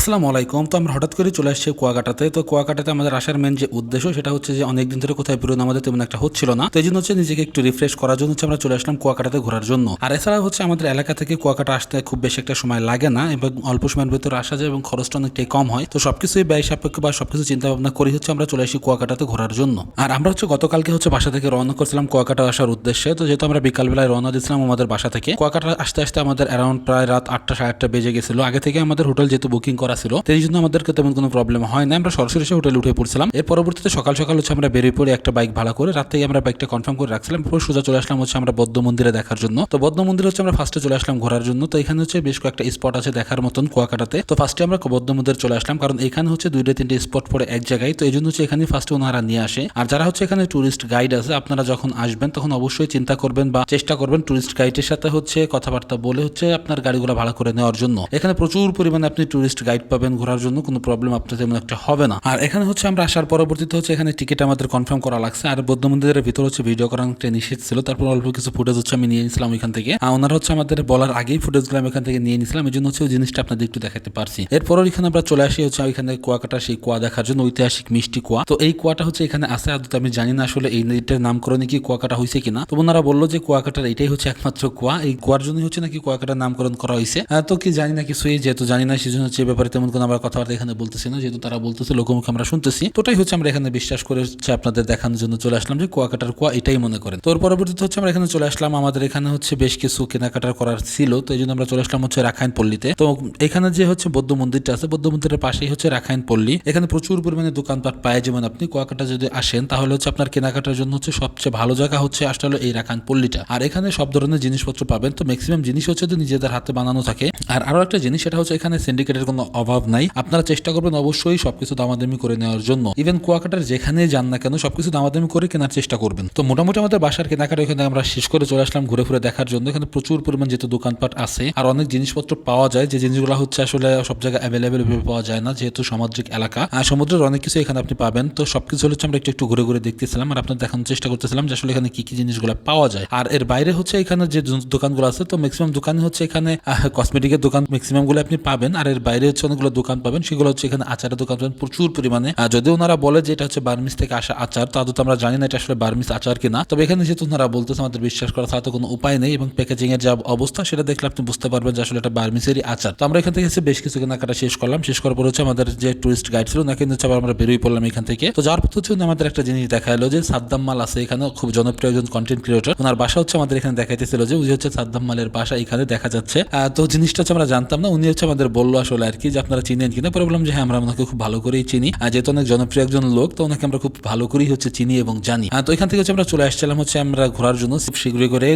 আসসালামু আলাইকুম। তো আমরা হঠাৎ করে চলে আসছি কুয়াকাটাতে। তো কুয়াকাটাতে আমাদের আসার মেন যে উদ্দেশ্য, সেটা হচ্ছে যে অনেকদিন ধরে কোথায় বেরোনো আমাদের তেমন একটা হচ্ছিল না। তো এই জন্য হচ্ছে নিজেকে একটু রিফ্রেশ করার জন্য হচ্ছে আমরা চলে আসলাম কুয়াকাটাতে ঘোরার জন্য। আর এছাড়া হচ্ছে আমাদের এলাকা থেকে কুয়াকাটা আসতে খুব বেশি একটা সময় লাগে না, এবং অল্প সময়ের ভিতরে আসা যায় এবং খরচটা অনেকটাই কম হয়। তো সবকিছুই ব্যয় সাপেক্ষ বা সবকিছু চিন্তা ভাবনা করি হচ্ছে আমরা চলে আসি কুয়াকাটাতে ঘোরার জন্য। আর আমরা হচ্ছে গতকালকে হচ্ছে বাসা থেকে রওনা করছিলাম কুয়াকাটা আসার উদ্দেশ্যে। তো যেহেতু আমরা বিকালবেলায় রওনা দিয়েছিলাম আমাদের বাসা থেকে, কুয়াকাটা আসতে আসতে আমাদের অ্যারাউন্ড প্রায় রাত আটটা সাড়ে আটটা বেজে গেছিল। আগে থেকে আমাদের হোটেল যেহেতু বুকিং করা ছিল। তো এই জন্য আমাদেরকে তেমন কোনো প্রবলেম হয় না আমরা সরাসরি এসে হোটেলে উঠে পড়ছিলাম। এর পরবর্তীতে সকাল সকাল হচ্ছে আমরা বেরিয়ে পড়ে একটা বাইক ভাড়া করে রাত থেকে আমরা বাইকটা কনফার্ম করে রাখছিলাম। পুরো সোজা চলে আসলাম হচ্ছে আমরা বৌদ্ধ মন্দিরে দেখার জন্য। তো বৌদ্ধ মন্দিরে হচ্ছে আমরা ফার্স্টে চলে আসলাম ঘোরার জন্য। তো এখানে হচ্ছে বেশ কয়েকটা স্পট আছে দেখার মতন কুয়াকাটাতে। তো ফার্স্টে আমরা বৌদ্ধ মন্দিরে চলে আসলাম। কারণ এখানে হচ্ছে দুইটা তিনটে স্পট পড়ে এক জায়গায়। তো এই জন্য হচ্ছে এখানে ফার্স্টে ওনারা নিয়ে আসে। আর যারা হচ্ছে এখানে টুরিস্ট গাইড আছে, আপনারা যখন আসবেন তখন অবশ্যই চিন্তা করবেন বা চেষ্টা করবেন টুরিস্ট গাইডের সাথে হচ্ছে কথাবার্তা বলে হচ্ছে আপনার গাড়িগুলো ভাড়া করে নেওয়ার জন্য। এখানে প্রচুর পরিমাণে আপনি টুরিস্ট গাইড পাবেন ঘোরার জন্য, কোনো প্রবলেম আপনার তেমন একটা হবে না। আর এখানে হচ্ছে আমরা আসার পরবর্তীতে হচ্ছে এখানে টিকিট আমাদের কনফার্ম করা লাগছে। আর বৌদ্ধ মন্দিরের ভিতর হচ্ছে ভিডিও করা একটা নিষেধ ছিল। তারপর অল্প কিছু ফুটেজ হচ্ছে আমি নিয়ে নিয়েছিলাম এখান থেকে। আর ওনারা হচ্ছে আমাদের বলার আগেই ফুটেজগুলো আমি এখান থেকে নিয়ে নিয়েছিলাম এই জন্য হচ্ছে ওই জিনিসটা আপনাদের একটু দেখাতে পারছি। এরপর এখানে আমরা চলে আসি হচ্ছে এখানে কুয়াকাটা, সেই কুয়া দেখার জন্য, ঐতিহাসিক মিষ্টি কুয়া। তো এই কুয়াটা হচ্ছে এখানে আছে আদতে আমি জানি না আসলে এই নদীটার নামকরণে কি কুয়াকাটা হয়েছে কিনা। তো ওনারা বলল যে কুয়াকাটার এটাই হচ্ছে একমাত্র কুয়া। এই কুয়ার জন্যই হচ্ছে নাকি কুয়াকাটার নামকরণ করা হয়েছে তো কি জানি না কিছুই, যেহেতু জানি না, সেই জন্য হচ্ছে ব্যাপারে তেমন কোনো আমরা কথাবার্তা এখানে বলতেছি না, যেহেতু তারা বলতেছে, লোকমুখে আমরা শুনতেছি। তো ওটাই হচ্ছে আমরা এখানে বিশ্বাস করে হচ্ছে আপনাদের দেখানোর জন্য চলে আসলাম যে কুয়াকাটার কুয়া এটাই মনে করেন। তোর পরবর্তীতে হচ্ছে আমরা এখানে চলে আসলাম, আমাদের এখানে হচ্ছে বেশ কিছু কেনাকাটার করার ছিল। তো এই জন্য আমরা চলে আসলাম হচ্ছে রাখাইন পল্লীতে। তো এখানে যে হচ্ছে বৌদ্ধ মন্দিরটা আছে, বৌদ্ধ মন্দিরের পাশেই হচ্ছে রাখাইন পল্লী। এখানে প্রচুর পরিমাণে দোকানপাট পায়। যেমন আপনি কুয়াকাটা যদি আসেন, তাহলে হচ্ছে আপনার কেনাকাটার জন্য হচ্ছে সবচেয়ে ভালো জায়গা হচ্ছে আসলে এই রাখাইন পল্লীটা। আর এখানে সব ধরনের জিনিসপত্র পাবেন। তো ম্যাক্সিমাম জিনিস হচ্ছে নিজেদের হাতে বানানো থাকে। আর আরও একটা জিনিস, সেটা হচ্ছে এখানে সিন্ডিকেটের কোনো অভাব নাই। আপনারা চেষ্টা করবেন অবশ্যই সবকিছু দামাদামি করে নেওয়ার জন্য। ইভেন কুয়াকাটার যেখানে যান না কেন, সবকিছু দামাদামি করে কেনার চেষ্টা করবেন। তো মোটামুটি আমাদের বাসার কেনাকাটা এখানে আমরা শেষ করে চলে আসলাম ঘুরে ঘুরে দেখার জন্য। এখানে প্রচুর পরিমাণ যেহেতু দোকানপাট আছে, আর অনেক জিনিসপত্র পাওয়া যায়। যে জিনিসগুলো হচ্ছে আসলে সব জায়গায় অ্যাভেলেবেল পাওয়া যায় না, যেহেতু সামুদ্রিক এলাকা। আর সমুদ্রের অনেক কিছু এখানে আপনি পাবেন। তো সবকিছু হচ্ছে আমরা একটু একটু ঘুরে ঘুরে দেখতেছিলাম, আর আপনার দেখানোর চেষ্টা করতেছিলাম যে আসলে এখানে কি কি জিনিসগুলো পাওয়া যায়। আর এর বাইরে হচ্ছে এখানে যে দোকানগুলো আছে, তো ম্যাক্সিমাম দোকান হচ্ছে এখানে কসমেটিকের দোকান ম্যাক্সিমামগুলো আপনি পাবেন। আর এর বাইরে হচ্ছে অনেকগুলো দোকান পাবেন, সেগুলো হচ্ছে এখানে আচারের দোকান পাবেন প্রচুর পরিমাণে। আর যদি ওনারা বলে যে এটা হচ্ছে বার্মিস থেকে আসা আচার, তা তো আমরা জানি না এটা আসলে বার্মিস আচার কিনা। তবে এখানে যেহেতু ওনারা বলতেছে আমাদের বিশ্বাস করা ছাড়া তো কোনো উপায় নেই এবং প্যাকেজিং এর যা অবস্থা, সেটা দেখলে আপনি বুঝতে পারবেন যে আসলে এটা বার্মিসেরই আচার। তো আমরা এখান থেকে বেশ কিছু কেনাকাটা শেষ করলাম। শেষ করার পর হচ্ছে আমাদের যে টুরিস্ট গাইড ছিল নাকি হচ্ছে আবার আমরা বেরোই পড়লাম এখান থেকে। তো যাওয়ার পর হচ্ছে আমাদের একটা জিনিস দেখা এলো যে সাদ্দাম মাল আছে এখানে, খুব জনপ্রিয় একজন কন্টেন্ট ক্রিয়েটর ওনার বাসা হচ্ছে আমাদের এখানে দেখাইতেছিল যে উনি হচ্ছে সাদ্দাম মালের বাসা এখানে দেখা যাচ্ছে। তো জিনিসটা হচ্ছে আমরা জানতাম না, উনি হচ্ছে আমাদের বলল আসলে আর কি যে আপনারা চিনেন কিনা পরে বললাম যে হ্যাঁ আমরা ওনাকে খুব ভালো করেই চিনি। আর যেহেতু অনেক জনপ্রিয় একজন লোক তো ওনাকে আমরা খুব ভালো করেই হচ্ছে চিনি এবং জানি। আহ, তো এখান থেকে হচ্ছে আমরা চলে আসছিলাম হচ্ছে আমরা ঘোরার জন্য শীঘ্রই করে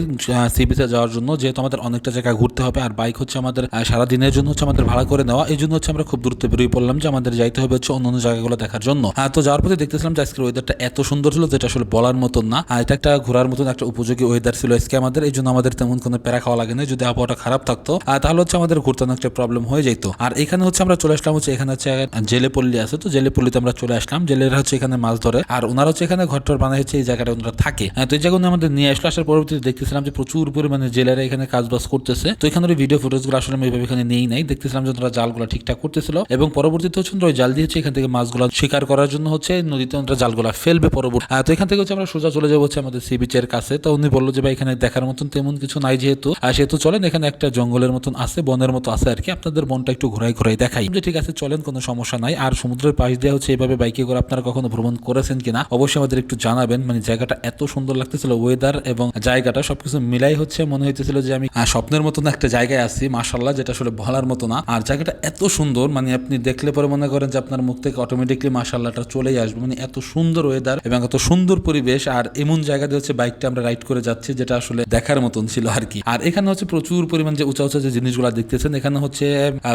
সি বিচে যাওয়ার জন্য। যেহেতু আমাদের অনেকটা জায়গা ঘুরতে হবে আর বাইক হচ্ছে আমাদের সারা দিনের জন্য হচ্ছে আমাদের ভাড়া করে নেওয়া। এই জন্য হচ্ছে আমরা খুব দূরত্ব বেরিয়ে পড়লাম যে আমাদের যাইতে হবে হচ্ছে অন্য অন্য জায়গাগুলো দেখার জন্য। আহ, তো যাওয়ার পথে দেখতেছিলাম যে আজকের ওয়েদারটা এত সুন্দর ছিল যেটা আসলে বলার মতন না। আর এটা একটা ঘোরার মতন একটা উপযোগী ওয়েদার ছিল আজকে আমাদের এই জন্য আমাদের তেমন কোনো প্যারা খাওয়া লাগে না। যদি আবহাওয়াটা খারাপ থাকতো তাহলে হচ্ছে আমাদের ঘুরতে অনেক একটা প্রবলেম হয়ে যেত আর এখানে হচ্ছে আমরা চলে আসলাম হচ্ছে এখানে হচ্ছে জেলে পল্লী আছে তো জেলে পল্লীতে আমরা চলে আসলাম। জেলেরা হচ্ছে এখানে মাছ ধরে। আর ওনারা হচ্ছে এখানে ঘরটর বানাই হচ্ছে এই জায়গাটা ওনারা থাকে। আহ, তো এই জায়গা আমাদের নিয়ে আসলো। আসার পরবর্তীতে দেখতেছিলাম যে প্রচুর পরিমাণে জেলেরা এখানে কাজ বাজ করতেছে। তো এখানে ভিডিও ফুটেজগুলো আসলে আমি এইভাবে এখানে নেই নাই। দেখতেছিলাম যে ওনারা জালগুলো ঠিকঠাক করতেছিল। এবং পরবর্তীতে হচ্ছে ওই জাল দিয়ে হচ্ছে এখান থেকে মাছগুলো শিকার করার জন্য হচ্ছে নদীতে ওনারা জালগুলো ফেলবে পরবর্তী আহ, তো এখান থেকে হচ্ছে আমরা সোজা চলে যাব হচ্ছে আমাদের সি বিচের কাছে। তো উনি বলল যে ভাই এখানে দেখার মতন তেমন কিছু নাই যেহেতু। আর সেহেতু চলেন এখানে একটা জঙ্গলের মতন আছে বনের মতো আছে আর কি। আপনাদের বনটা একটু ঘোরাই ঘোরাই দেখাই। যে ঠিক আছে, চলেন, কোনো সমস্যা নাই। আর সমুদ্রের পাশ দিয়ে হচ্ছে এইভাবে বাইকে করে আপনারা কখনো ভ্রমণ করেছেন কিনা, অবশ্যই আমাদের একটু জানাবেন। মানে জায়গাটা এত সুন্দর লাগতেছিল ওয়েদার এবং জায়গাটা সবকিছু মিলাই হচ্ছে মনে হইতেছিল যে আমি স্বপ্নের মতন একটা জায়গায় আছি মাশাল্লাহ যেটা আসলে বলার মতো না। আর জায়গাটা এত সুন্দর মানে আপনি দেখলে পরে মনে করেন যে আপনার মুখ থেকে অটোমেটিকলি মাশাল্লাহটা চলেই আসবে। মানে এত সুন্দর ওয়েদার এবং এত সুন্দর পরিবেশ, আর এমন জায়গা জায়গাতে হচ্ছে বাইকটা আমরা রাইড করে যাচ্ছি, যেটা আসলে দেখার মতন ছিল আর কি। আর এখানে হচ্ছে প্রচুর পরিমাণ যে উঁচা উঁচা যে জিনিসগুলো দেখতেছেন, এখানে হচ্ছে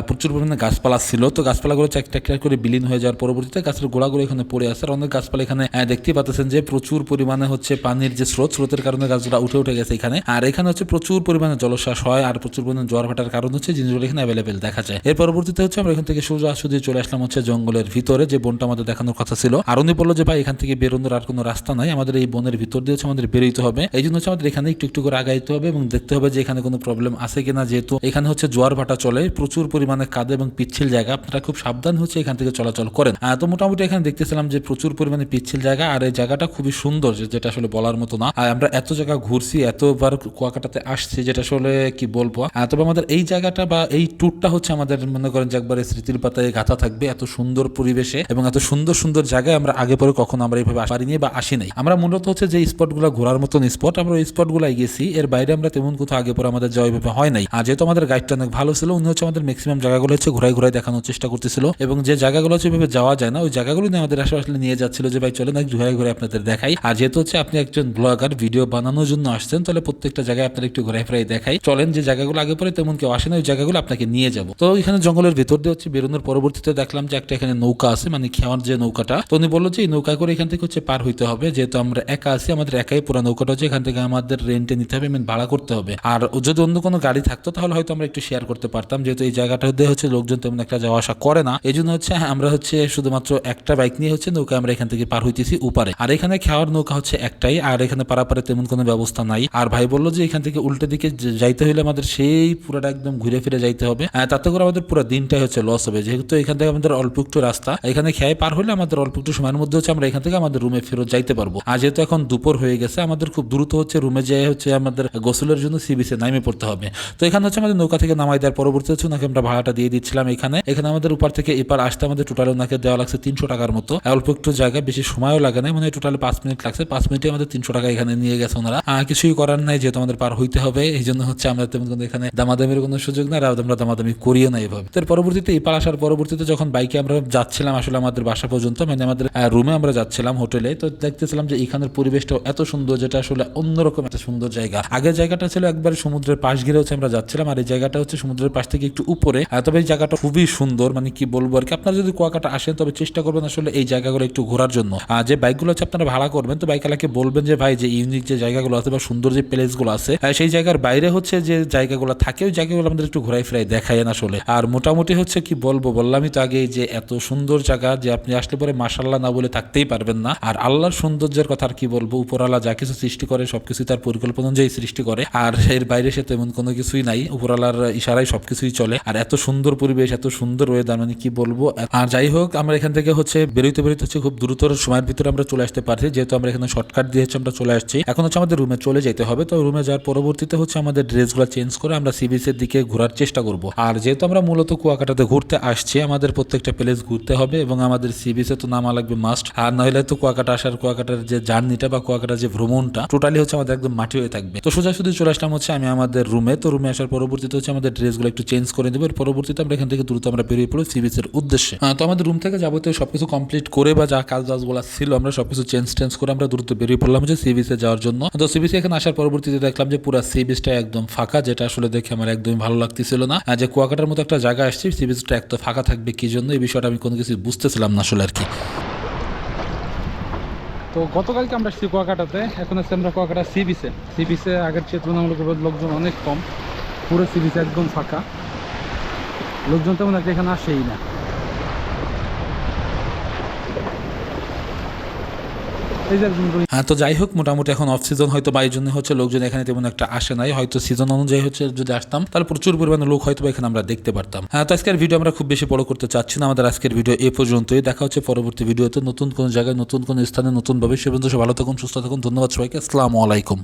প্রচুর পরিমাণে গাছপালা ছিল তো গাছপালাগুলো একটা করে বিলীন হয়ে যাওয়ার পরবর্তীতে গাছের গোড়াগুলো এখানে পড়ে আছে। আর অনেক গাছপালা এখানে আহ, দেখতেই পাচ্ছেন যে প্রচুর পরিমাণে হচ্ছে পানির যে স্রোত স্রোতের কারণে গাছগুলো উঠে উঠে গেছে এখানে। আর এখানে হচ্ছে প্রচুর পরিমাণে জলশ্বাস হয় আর প্রচুর পরিমাণে জোয়ার ভাটার কারণ হচ্ছে জিনিসগুলো এখানে অ্যাভেলেবেল দেখা যায়। এর পরবর্তীতে হচ্ছে আমরা এখান থেকে সোজা সুদি চলে আসলাম হচ্ছে জঙ্গলের ভিতরে যে বনটা আমাদের দেখানোর কথা ছিল। আর উনি বলল যে ভাই এখান থেকে বেরোনোর আর কোনো রাস্তা নাই। আমাদের এই বনের ভিতর দিয়ে হচ্ছে আমাদের বেরোইতে হবে। এই জন্য হচ্ছে আমাদের এখানে একটু একটু করে আগাইতে হবে এবং দেখতে হবে যে এখানে কোনো প্রবলেম আছে কিনা। যেহেতু এখানে হচ্ছে জোয়ার ভাটা চলে প্রচুর পরিমাণে কাদা এবং পিচ্ছিল জায়গা, আপনারা খুব সাবধান হচ্ছে এখান থেকে চলাচল করেন। তো মোটামুটি এখানে দেখতেছিলাম যে প্রচুর পরিমাণে পিচ্ছিল জায়গা, আর এই জায়গাটা খুবই সুন্দর যেটা আসলে বলার মতো না। আর আমরা এত জায়গা ঘুরছি, এতবার কুয়াকাটাতে আসছি, যেটা আসলে কি বলব? তবে আমাদের এই জায়গাটা বা এই ট্যুরটা হচ্ছে আমাদের, মনে করেন যে একবারে স্মৃতির পাতায় গাথা থাকবে, এত সুন্দর পরিবেশে এবং এত সুন্দর সুন্দর জায়গায় আমরা আগে পরে কখনো আমরা এইভাবে পারিনি বা আসি নাই। আমরা মূলত হচ্ছে যে স্পটগুলো ঘোরার মতন স্পট আমরা ওই স্পটগুলাই গেছি, এর বাইরে আমরা তেমন কোথাও আগে পরে আমাদের যাওয়া হয় নাই। আর যেহেতু আমাদের গাইডটা অনেক ভালো ছিল, উনি হচ্ছে আমাদের ম্যাক্সিমাম জায়গাগুলো হচ্ছে ঘুরাই ঘুরাই দেখানোর চেষ্টা করতেছিল এবং যে জায়গাগুলো এভাবে যাওয়া যায় না। ওই জায়গাগুলো নিয়ে আমাদের আশেপাশে নিয়ে যাচ্ছিল যে, ভাই, চলেন ঘুরাই ঘুরে আপনাদের দেখাই। আর যেহেতু হচ্ছে আপনি একজন ব্লগার, ভিডিও বানানোর জন্য আসছেন, তাহলে প্রত্যেকটা জায়গায় আপনার একটু ঘুরাই ফিরাই দেখাই। চলেন যে জায়গাগুলো আগে পরে তেমন কেউ আসে না, ওই জায়গাগুলো আপনাকে নিয়ে যাব। তো এখানে জঙ্গলের ভিতর দিয়ে হচ্ছে বেরোনোর পরবর্তীতে দেখলাম যে একটা এখানে নৌকা আছে মানে খেওয়ার যে নৌকাটা। তো উনি বলল যে, এই নৌকা করে এখান থেকে হচ্ছে পার হইতে হবে। যেহেতু আমরা একা আছি, আমাদের একাই পুরো নৌকাটা হচ্ছে এখান থেকে আমাদের রেন্টে নিতে হবে মানে ভাড়া করতে হবে। আর যদি অন্য কোনো গাড়ি থাকতো, তাহলে হয়তো আমরা একটু শেয়ার করতে পারতাম। যেহেতু এই জায়গাটা হচ্ছে লোকজন তেমন একটা যাওয়া আসা করে না। এই জন্য হচ্ছে আমরা হচ্ছে শুধুমাত্র একটা বাইক নিয়ে হচ্ছে নৌকা আমরা এখান থেকে পার হইতেছি উপারে। আর এখানে খাওয়ার নৌকা হচ্ছে একটাই, আর এখানে পারাপারে তেমন কোনো ব্যবস্থা নাই। আর ভাই বলল যে, এখান থেকে উল্টো দিকে যাইতে হলে আমাদের সেই পুরোটা একদম ঘুরে ফিরে যাইতে হবে। তাতে করে আমাদের পুরো দিনটাই হচ্ছে লস হবে। যেহেতু এখান থেকে আমাদের অল্প একটু রাস্তা, এখানে খেয়ে পার হলে আমাদের অল্প একটু সময়ের মধ্যে হচ্ছে আমরা এখান থেকে আমাদের রুমে ফেরত যাইতে পারব। আর যেহেতু এখন দুপুর হয়ে গেছে, আমাদের খুব দ্রুত হচ্ছে রুমে যেয়ে হচ্ছে আমাদের গোসলের জন্য সি বিচে নামে পড়তে হবে। তো এখানে হচ্ছে আমাদের নৌকা থেকে নামাই দেওয়ার পরবর্তী হচ্ছে ওনাকে আমরা ভাড়াটা দিয়ে দিচ্ছিলাম এখানে এখানে আমাদের উপর থেকে এপার আসতে আমাদের টোটাল ওনাকে দেওয়া লাগছে তিনশো টাকার মতো। অল্প একটু জায়গায় বেশি সময়ও লাগে না মানে টোটাল পাঁচ মিনিট লাগছে। পাঁচ মিনিটে আমাদের তিনশো টাকা এখানে নিয়ে গেছে ওনারা। কিছুই করার নাই, যেহেতু আমাদের পার হইতে হবে, এই জন্য হচ্ছে আমরা তেমন কোনো এখানে দামাদামির কোনো সুযোগ নাই, আর আমরা দামাদামি করিও না এইভাবে তো এর পরবর্তীতে, এপার আসার পরবর্তীতে যখন বাইকে আমরা যাচ্ছিলাম, আসলে আমাদের বাসা পর্যন্ত মানে আমাদের রুমে আমরা যাচ্ছিলাম হোটেলে, তো দেখতেছিলাম যে এখানের পরিবেশটা এত সুন্দর, যেটা আসলে অন্যরকম একটা সুন্দর জায়গা। আগের জায়গাটা ছিল একবার সমুদ্রের পাশ ঘিরে হচ্ছে আমরা যাচ্ছিলাম, আর এই জায়গাটা হচ্ছে সমুদ্রের পাশ থেকে একটু উপরে তবে এই জায়গাটা খুবই সুন্দর মানে কি বলব আর কি, আপনারা যদি কুয়াকাটা আসেন, তবে চেষ্টা করবেন আসলে এই জায়গাগুলো একটু ঘোরার জন্য। আর যে বাইকগুলো হচ্ছে আপনারা ভাড়া করবেন, তো বাইকওয়ালাকে বলবেন যে, ভাই, যে ইউনিক যে জায়গাগুলো আছে বা সুন্দর যে প্লেসগুলো আছে সেই জায়গার বাইরে হচ্ছে যে জায়গাগুলো থাকে, ওই জায়গাগুলো আমাদের একটু ঘোরাই ফেরাই দেখায় না আসলে। আর মোটামুটি হচ্ছে কি বলব, বললামই তো আগে যে, এত সুন্দর জায়গা যে আপনি আসলে পরে মাসাল্লাহ না বলে থাকতেই পারবেন না। আর আল্লাহর সৌন্দর্যের কথা আর কি বলব উপরালা যা কিছু সৃষ্টি করে, সবকিছু তার পরিকল্পনা অনুযায়ী সৃষ্টি করে। আর এর বাইরে সে তেমন কোনো কিছুই নাই উপরালার ইশারায় সবকিছুই চলে। আর এত সুন্দর পরিবেশ এত সুন্দর ওয়েদার মানে কি বলব? আর যাই হোক, আমরা এখান থেকে হচ্ছে বেরোইতে বেরোতে হচ্ছে খুব দ্রুতর সময়ের ভিতরে আমরা চলে আসতে পারছি। যেহেতু আমরা এখানে শর্টকাট দিয়ে হচ্ছে আমরা চলে আসছি। এখন হচ্ছে আমাদের রুমে চলে যেতে হবে। তো রুমে যাওয়ার পরবর্তীতে হচ্ছে আমাদের ড্রেসগুলো চেঞ্জ করে আমরা সি বিচের দিকে ঘোরার চেষ্টা করব। আর যেহেতু আমরা মূলত কুয়াকাটাতে ঘুরতে আসছি, আমাদের প্রত্যেকটা প্লেস ঘুরতে হবে এবং আমাদের সি বিচে তো নামা লাগবে মাস্ট আর নইলে তো কুয়াকাটা আসার, কুয়াকাটার যে জার্নিটা বা কুয়াকাটার যে ভ্রমণটা টোটালি হচ্ছে আমাদের একদম মাটি হয়ে থাকবে। তো সোজা শুধু চলে আসলাম হচ্ছে আমি আমাদের রুমে তো রুমে আসার পরবর্তীতে হচ্ছে আমাদের ড্রেসগুলো একটু চেঞ্জ করে দেবো এর পরবর্তীতে আমরা এখান থেকে দ্রুত আমরা বেরিয়ে পড়ব সি বিচের উদ্দেশ্যে তো আমাদের রুম থেকে যাবতীয় সবকিছু কমপ্লিট করে বা যা কাজ বাজগুলো ছিল আমরা সবকিছু চেঞ্জ টেঞ্জ করে আমরা দ্রুত বেরিয়ে পড়লাম হচ্ছে সি বিচে যাওয়ার জন্য। তো সি এখানে আসার পরবর্তীতে দেখলাম যে পুরো সি বিচটা একদম ফাঁকা, যেটা আসলে দেখে আমার একদমই ভালো লাগতেছিল না। যে কুয়াকাটার মতো একটা জায়গা আসছে সি বিচটা একদম ফাঁকা থাকবে কি জন্য, এই বিষয়টা আমি কোনো কিছু বুঝতেছিলাম না আসলে আর কি। তো গতকালকে আমরা আসছি কুয়াকাটাতে, এখন আসছি আমরা কুয়াকাটা সি বিচে সি বিচে আগের চেয়ে তুলনামূলক লোকজন অনেক কম, পুরো সি বিচ একদম ফাঁকা। লোকজন তেমন একটা এখানে আসেই না। হ্যাঁ তো যাই হোক, মোটামুটি এখন অফ সিজন হয়তো বা এই জন্য হচ্ছে লোকজন এখানে তেমন একটা আসে নাই। হয়তো সিজন অনুযায়ী হচ্ছে যদি আসতাম, তাহলে প্রচুর পরিমাণে লোক হয়তো এখানে আমরা দেখতে পারতাম। হ্যাঁ তো আজকের ভিডিও আমরা খুব বেশি বড় করতে চাচ্ছি না। আমাদের আজকের ভিডিও এ পর্যন্তই। দেখা হচ্ছে পরবর্তী ভিডিওতে নতুন কোন জায়গায়, নতুন কোন স্থানে নতুন ভাবে সে পর্যন্ত ভালো থাকুন, সুস্থ থাকুন। ধন্যবাদ সবাইকে। আসসালামু আলাইকুম।